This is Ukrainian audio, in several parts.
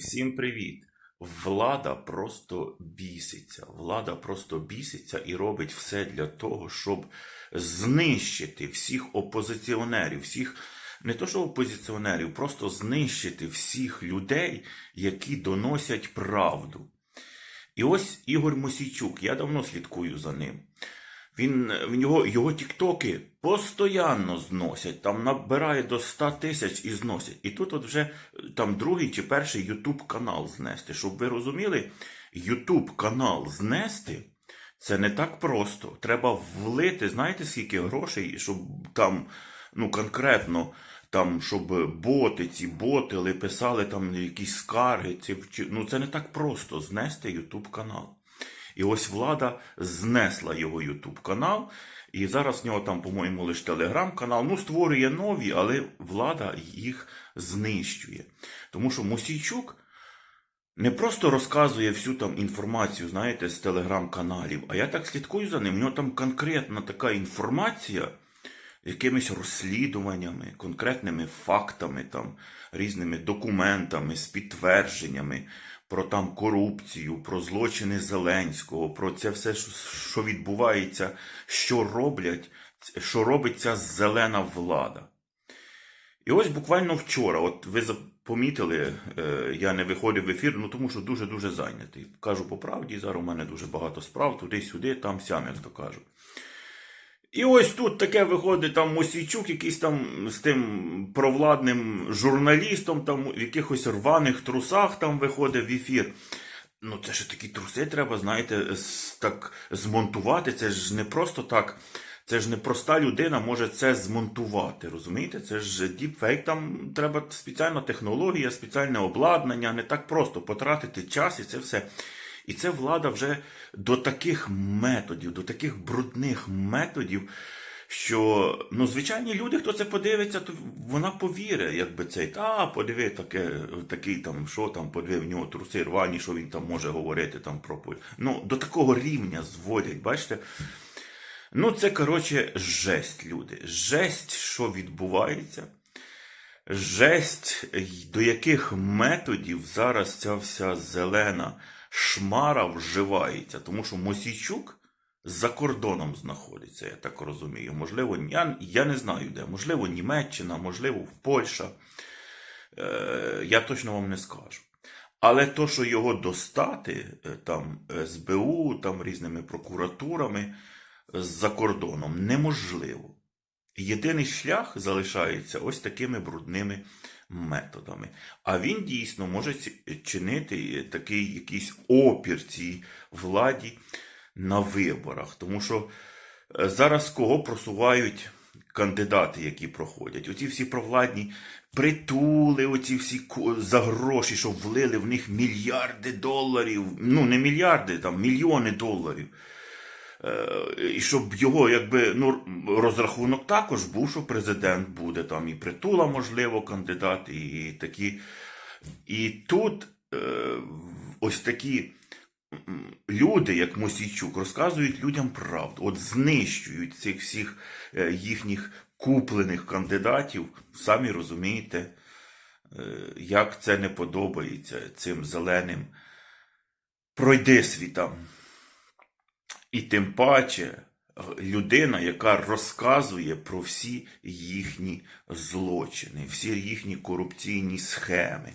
Всім привіт! Влада просто біситься. Влада просто біситься і робить все для того, щоб знищити всіх опозиціонерів, всіх не то що опозиціонерів, просто знищити всіх людей, які доносять правду. І ось Ігор Мосійчук, я давно слідкую за ним. Він в нього його тіктоки постійно зносять, там набирає до 100 тисяч і зносять. І тут от вже е, там другий чи перший Ютуб канал знести. Щоб ви розуміли, Ютуб канал знести це не так просто. Треба влити, знаєте, скільки грошей, щоб там, ну конкретно, там, щоб боти, ці ботили, писали там якісь скарги. Ці, ну це не так просто знести Ютуб канал. І ось влада знесла його Ютуб канал. І зараз в нього там, по-моєму, лише телеграм-канал. Ну, створює нові, але влада їх знищує. Тому що Мосійчук не просто розказує всю там інформацію, знаєте, з телеграм-каналів, а я так слідкую за ним. У нього там конкретна така інформація, якимись розслідуваннями, конкретними фактами, там, різними документами, з підтвердженнями про там корупцію, про злочини Зеленського, про це все, що- відбувається, що роблять, що робить ця зелена влада. І ось буквально вчора, от ви помітили, е, я не виходив в ефір, ну тому що дуже-дуже зайнятий. Кажу по правді, зараз у мене дуже багато справ, туди-сюди, там сям, як то кажуть. І ось тут таке виходить там Мосійчук, якийсь там з тим провладним журналістом, там в якихось рваних трусах там виходить в ефір. Ну, це ж такі труси треба, знаєте, так змонтувати. Це ж не просто так. Це ж не проста людина може це змонтувати. Розумієте? Це ж діпфейк, там треба спеціальна технологія, спеціальне обладнання, не так просто потратити час і це все. І це влада вже до таких методів, до таких брудних методів, що ну, звичайні люди, хто це подивиться, то вона повірить, якби цей, та подиви таке, такий там, що там, подиви в нього труси рвані, що він там може говорити там про поль. Ну, до такого рівня зводять, бачите? Ну, це, коротше, жесть, люди. Жесть, що відбувається. Жесть, до яких методів зараз ця вся зелена шмара вживається. Тому що Мосійчук за кордоном знаходиться, я так розумію. Можливо, я, я не знаю де. Можливо, Німеччина, можливо, Польща. Е, я точно вам не скажу. Але то, що його достати е, там СБУ, там різними прокуратурами з-за кордоном неможливо. Єдиний шлях залишається ось такими брудними методами. А він дійсно може чинити такий якийсь опір цій владі на виборах. Тому що е, зараз кого просувають кандидати, які проходять? Оці всі провладні притули, оці всі за гроші, що влили в них мільярди доларів. Ну, не мільярди, там мільйони доларів. Е, І щоб його, якби, ну, розрахунок також був, що президент буде там і притула, можливо, кандидат, і такі. І тут е, ось такі люди, як Мосійчук, розказують людям правду, от знищують цих всіх е, їхніх куплених кандидатів. Самі розумієте, як це не подобається цим зеленим пройди світам. І тим паче е, людина, яка розказує про всі їхні злочини, всі їхні корупційні схеми.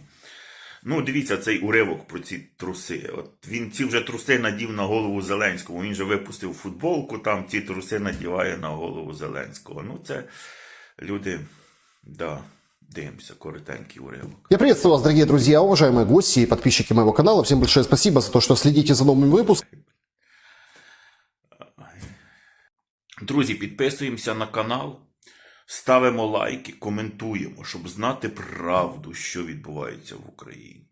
Ну, дивіться цей уривок про ці труси. От він ці вже труси надів на голову Зеленського. Він же випустив футболку, там ці труси надіває на голову Зеленського. Ну, це люди, да, дивимося, коротенький уривок. Я приветствую вас, дорогие друзья, уважаемые гости и подписчики моего канала. Всем большое спасибо за то, что следите за новыми выпусками. Друзі, підписуємося на канал, ставимо лайки, коментуємо, щоб знати правду, що відбувається в Україні.